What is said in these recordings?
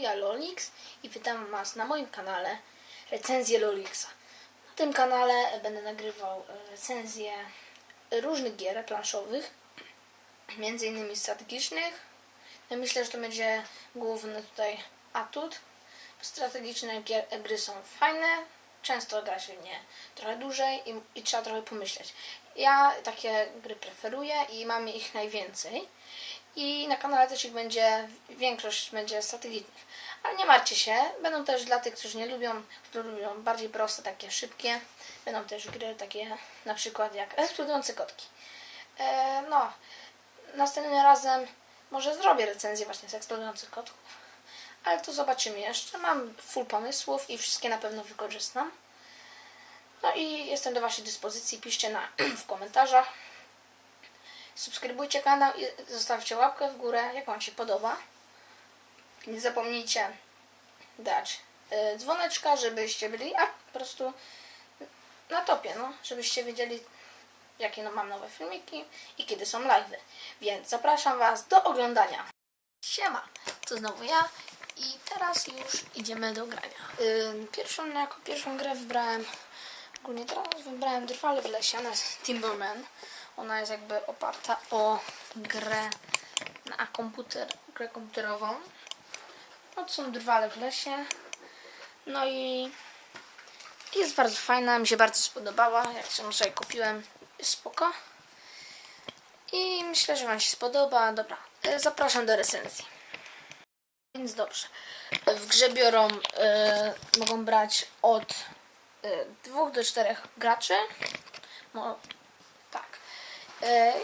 ja Lolix i witam Was na moim kanale recenzję Lolixa. Na tym kanale będę nagrywał e, recenzje różnych gier planszowych, między innymi strategicznych. No myślę, że to będzie główny tutaj atut. Strategiczne gier, gry są fajne, często gra się nie trochę dłużej i, i trzeba trochę pomyśleć. Ja takie gry preferuję i mam ich najwięcej. I na kanale też ich będzie, większość będzie strategicznych. Ale nie martwcie się, będą też dla tych, którzy nie lubią, którzy lubią bardziej proste, takie szybkie. Będą też gry takie na przykład jak eksplodujące kotki. E, no, następnym razem może zrobię recenzję właśnie z eksplodujących kotków. Ale to zobaczymy jeszcze. Mam full pomysłów i wszystkie na pewno wykorzystam. No i jestem do Waszej dyspozycji. Piszcie na, w komentarzach. Subskrybujcie kanał i zostawcie łapkę w górę, jak Wam się podoba. Nie zapomnijcie dać y, dzwoneczka, żebyście byli a, po prostu na topie, no, żebyście wiedzieli, jakie no, mam nowe filmiki i kiedy są live'y. Więc zapraszam Was do oglądania. Siema, to znowu ja i teraz już idziemy do grania. Ym, Pierwszą, jako pierwszą grę wybrałem, ogólnie teraz wybrałem Drwale w lesie, jest Timberman. Ona jest jakby oparta o grę na komputer, grę komputerową. No to są Drwale w lesie. No i jest bardzo fajna, mi się bardzo spodobała, jak się sobie kupiłem, jest spoko. I myślę, że Wam się spodoba. Dobra, e, zapraszam do recenzji. Więc dobrze. W grze biorą, e, mogą brać od e, dwóch do czterech graczy. E,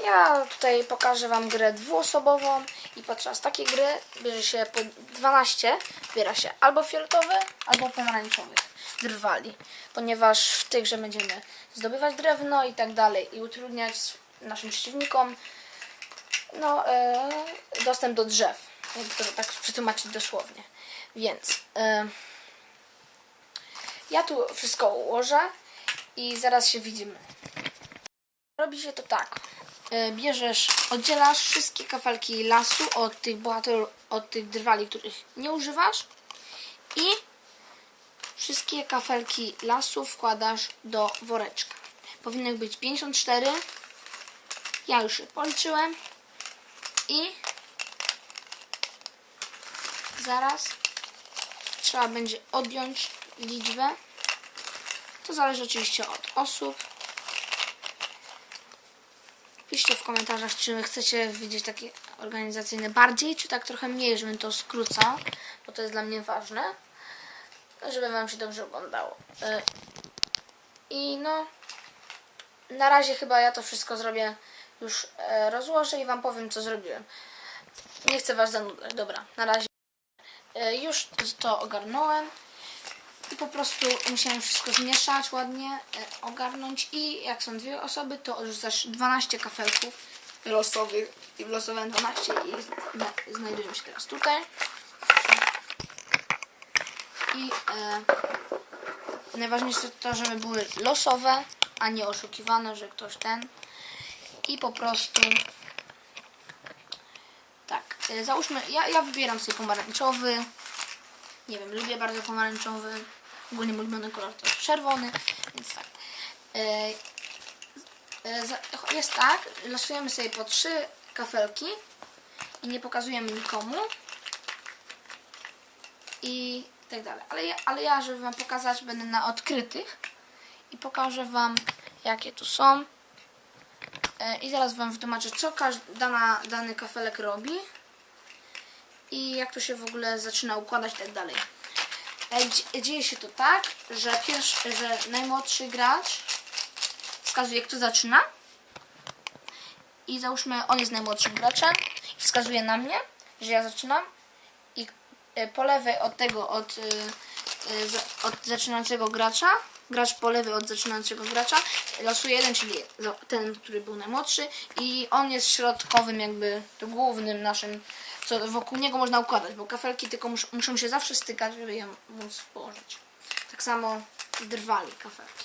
ja tutaj pokażę Wam grę dwuosobową i podczas takiej gry bierze się po 12, biera się albo fioletowy, albo pomarańczowy drwali, ponieważ w tych, że będziemy zdobywać drewno i tak dalej i utrudniać naszym przeciwnikom no, e, dostęp do drzew, jakby to tak przetłumaczyć dosłownie. Więc e, ja tu wszystko ułożę i zaraz się widzimy. Robi się to tak. E, Bierzesz, oddzielasz wszystkie kafelki lasu od tych bohaterów, od tych drwali, których nie używasz i wszystkie kafelki lasu wkładasz do woreczka. Powinno ich być 54. Ja już je policzyłem. I zaraz trzeba będzie odjąć liczbę. To zależy oczywiście od osób. Piszcie w komentarzach, czy chcecie widzieć takie organizacyjne bardziej, czy tak trochę mniej, żebym to skrócał, bo to jest dla mnie ważne, żeby Wam się dobrze oglądało. Y, I no, na razie chyba ja to wszystko zrobię, już e, rozłożę i Wam powiem, co zrobiłem. Nie chcę Was zanudzać, dobra, na razie. E, Już to ogarnąłem po prostu musiałem wszystko zmieszać ładnie, e, ogarnąć i jak są dwie osoby, to odrzucasz 12 kafelków losowych i w losowym 12 i zna- znajdują się teraz tutaj. I e, najważniejsze to, żeby były losowe, a nie oszukiwane, że ktoś ten. I po prostu tak, e, załóżmy, ja, ja wybieram sobie pomarańczowy. Nie wiem, lubię bardzo pomarańczowy. Ogólnie mój ulubiony kolor to jest czerwony, więc tak. E, e, Jest tak, losujemy sobie po trzy kafelki i nie pokazujemy nikomu. I tak dalej. Ale ja, ale ja, żeby Wam pokazać, będę na odkrytych i pokażę Wam, jakie tu są. E, I zaraz Wam wytłumaczę, co dana, dany kafelek robi i jak to się w ogóle zaczyna układać i tak dalej. E, dzie- Dzieje się to tak, że pierwszy, że najmłodszy gracz wskazuje, kto zaczyna. I załóżmy, on jest najmłodszym graczem i wskazuje na mnie, że ja zaczynam. I e, po lewej od tego, od, y, za- od zaczynającego gracza, gracz po lewej od zaczynającego gracza, losuje jeden, czyli ten, który był najmłodszy i on jest środkowym jakby, to głównym naszym, co wokół niego można układać, bo kafelki tylko mus, muszą się zawsze stykać, żeby je móc położyć. Tak samo drwali kafelki.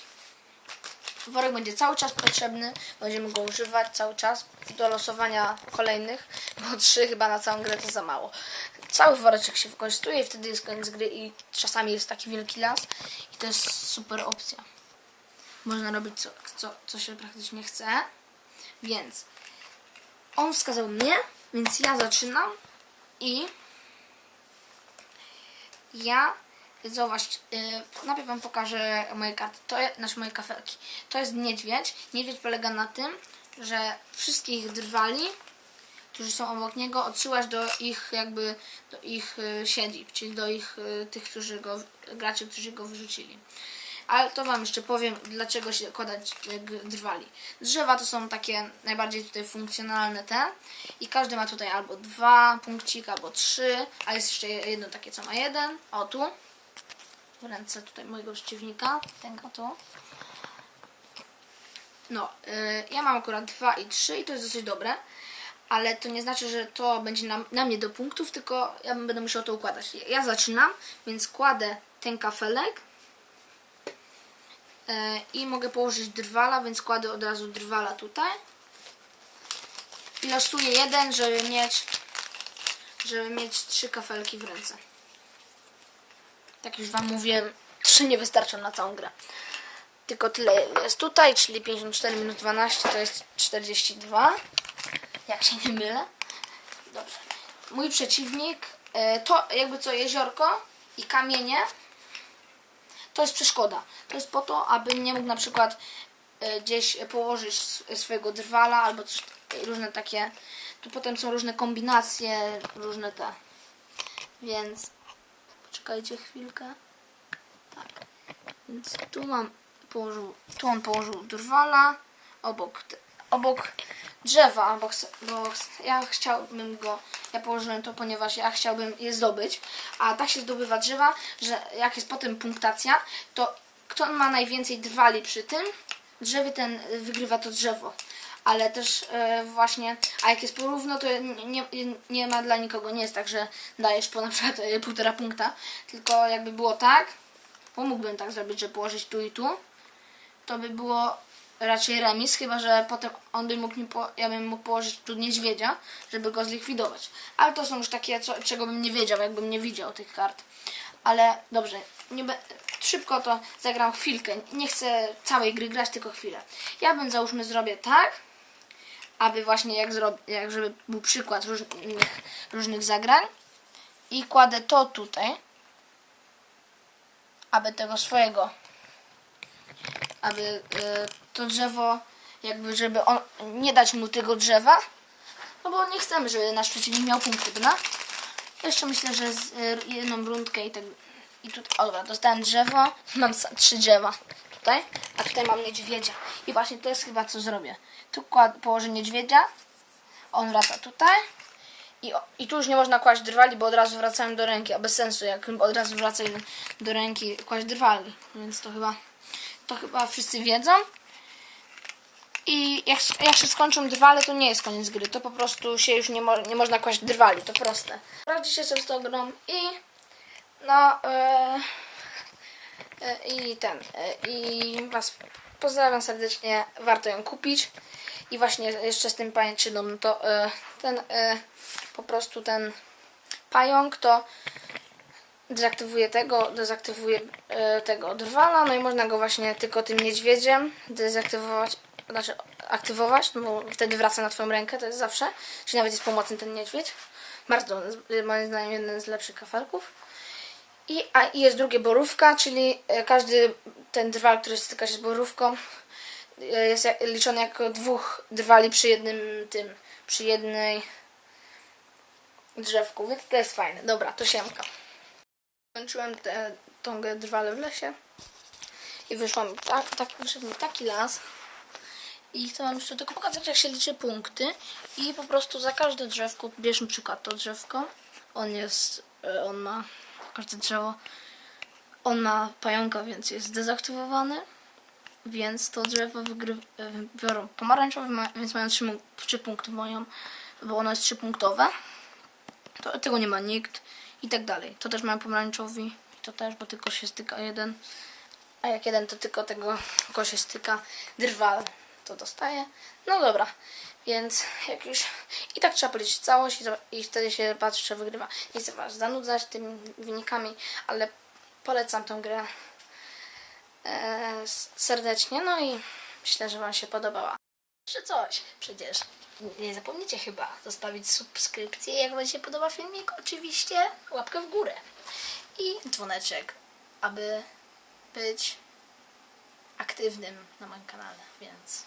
Worek będzie cały czas potrzebny, będziemy go używać cały czas do losowania kolejnych, bo trzy chyba na całą grę to za mało. cały woreczek się wykorzystuje i wtedy jest koniec gry i czasami jest taki wielki las i to jest super opcja. Można robić co, co, co się praktycznie chce. Więc on wskazał mnie, więc ja zaczynam i ja zobacz, yy, najpierw wam pokażę moje karty, to jest, znaczy moje kafelki. To jest niedźwiedź. Niedźwiedź polega na tym, że wszystkich drwali, którzy są obok niego, odsyłasz do ich jakby do ich y, siedzib, czyli do ich y, tych, którzy go graczy, którzy go wyrzucili. Ale to wam jeszcze powiem, dlaczego się kodać drwali. Drzewa to są takie najbardziej tutaj funkcjonalne te i każdy ma tutaj albo dwa punkciki, albo trzy, a jest jeszcze jedno takie, co ma jeden. O tu, w ręce tutaj mojego przeciwnika, tego tu. No, y, ja mam akurat 2 i 3 i to jest dosyć dobre, ale to nie znaczy, że to będzie na, na mnie do punktów, tylko ja będę musiał to układać. Ja zaczynam, więc kładę ten kafelek i mogę położyć drwala, więc kładę od razu drwala tutaj. I losuję jeden, żeby mieć, żeby mieć trzy kafelki w ręce. Tak już Wam mówiłem, trzy nie wystarczą na całą grę. Tylko tyle jest tutaj, czyli 54 minus 12 to jest 42. Jak się nie mylę. Dobrze. Mój przeciwnik e, to jakby co jeziorko i kamienie to jest przeszkoda. To jest po to, aby nie mógł na przykład e, gdzieś położyć swojego drwala albo coś, różne takie. Tu potem są różne kombinacje, różne te. Więc poczekajcie chwilkę. Tak. Więc tu mam położył, tu on położył drwala obok, obok drzewa, bo, bo ja chciałbym go, ja położyłem to, ponieważ ja chciałbym je zdobyć, a tak się zdobywa drzewa, że jak jest potem punktacja, to kto ma najwięcej drwali przy tym drzewie, ten y, wygrywa to drzewo. Ale też e, właśnie, a jak jest porówno, to nie, nie, ma dla nikogo, nie jest tak, że dajesz po na przykład e, półtora punkta, tylko jakby było tak, bo mógłbym tak zrobić, że położyć tu i tu, to by było raczej remis, chyba że potem on by mógł mi po, ja bym mógł położyć tu niedźwiedzia, żeby go zlikwidować. Ale to są już takie, co, czego bym nie wiedział, jakbym nie widział tych kart. Ale dobrze, nie be, szybko to zagram chwilkę. Nie chcę całej gry grać, tylko chwilę. Ja bym załóżmy zrobię tak, aby właśnie jak zrobię, jak żeby był przykład różnych, różnych zagrań i kładę to tutaj, aby tego swojego aby y, to drzewo, jakby żeby on, nie dać mu tego drzewa, no bo nie chcemy, żeby nasz przeciwnik miał punkty, prawda? Jeszcze myślę, że z y, jedną rundkę i tak i tutaj, o dobra, dostałem drzewo, mam trzy drzewa tutaj, a tutaj mam niedźwiedzia i właśnie to jest chyba co zrobię. Tu położę niedźwiedzia, on wraca tutaj i, i tu już nie można kłaść drwali, bo od razu wracają do ręki, a bez sensu, jak od razu wracają do ręki kłaść drwali, więc to chyba to chyba wszyscy wiedzą. I jak, jak się skończą drwale, to nie jest koniec gry. To po prostu się już nie, mo nie można kłaść drwali. To proste. Radźcie sobie z tą grą i no e, e, i ten e, i was pozdrawiam serdecznie. Warto ją kupić. I właśnie jeszcze z tym pajęczyną, no to ten po prostu ten pająk to dezaktywuje tego, dezaktywuje tego drwala, no i można go właśnie tylko tym niedźwiedziem dezaktywować, znaczy aktywować, no bo wtedy wraca na twoją rękę, to jest zawsze, czyli nawet jest pomocny ten niedźwiedź. Bardzo, moim zdaniem, jeden z lepszych kafelków. I, a, I jest drugie borówka, czyli e, każdy ten drwal, który styka się z borówką, e, jest liczony jako dwóch drwali przy jednym tym, przy jednej drzewku, więc to jest fajne. Dobra, to siemka. Kończyłem te, tą grę w lesie i wyszło mi tak, tak, wyszedł mi taki las i chcę wam jeszcze tylko pokazać jak się liczy punkty i po prostu za każde drzewko, bierzmy przykład to drzewko, on jest, e, on ma, każde drzewo, on ma pająka, więc jest dezaktywowany, więc to drzewo wygry, e, biorą pomarańczowe, ma- więc mają 3, 3 punkty moją, bo ono jest 3 punktowe to, tego nie ma nikt i tak dalej. To też mają pomarańczowi, to też, bo tylko się styka jeden. A jak jeden, to tylko tego tylko się styka drwal. to dostaje. No dobra, więc jak już... I tak trzeba policzyć całość i, i wtedy się patrzy, czy wygrywa. Nie chcę Was zanudzać tymi wynikami, ale polecam tą grę e, serdecznie. No i myślę, że Wam się podobała. Czy coś? Przecież nie zapomnijcie chyba zostawić subskrypcję, jak Wam się podoba filmik. Oczywiście łapkę w górę i dzwoneczek, aby być aktywnym na moim kanale, więc